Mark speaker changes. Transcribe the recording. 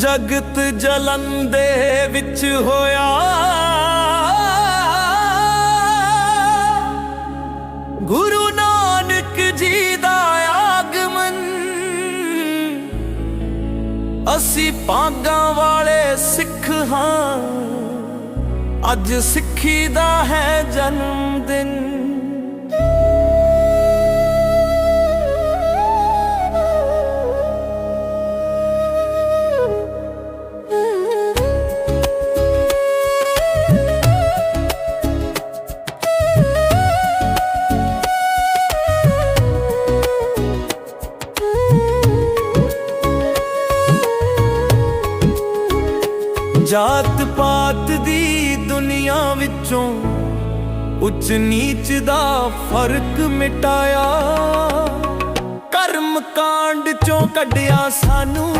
Speaker 1: ਜਗਤ ਜਲਨ ਦੇ ਵਿੱਚ ਹੋਇਆ। ਗੁਰੂ ਨਾਨਕ ਜੀ ਦਾ ਆਗਮਨ, ਅਸੀਂ ਪਾਗਾਂ ਵਾਲੇ ਸਿੱਖ ਹਾਂ। ਅੱਜ ਸਿੱਖੀ ਦਾ ਹੈ ਜਨਮ ਦਿਨ। ਜਾਤ ਪਾਤ ਦੀ ਦੁਨੀਆ ਵਿੱਚੋਂ ਉੱਚ ਨੀਚ ਦਾ ਫ਼ਰਕ ਮਿਟਾਇਆ। ਕਰਮ ਕਾਂਡ ਚੋਂ ਕੱਢਿਆ ਸਾਨੂੰ।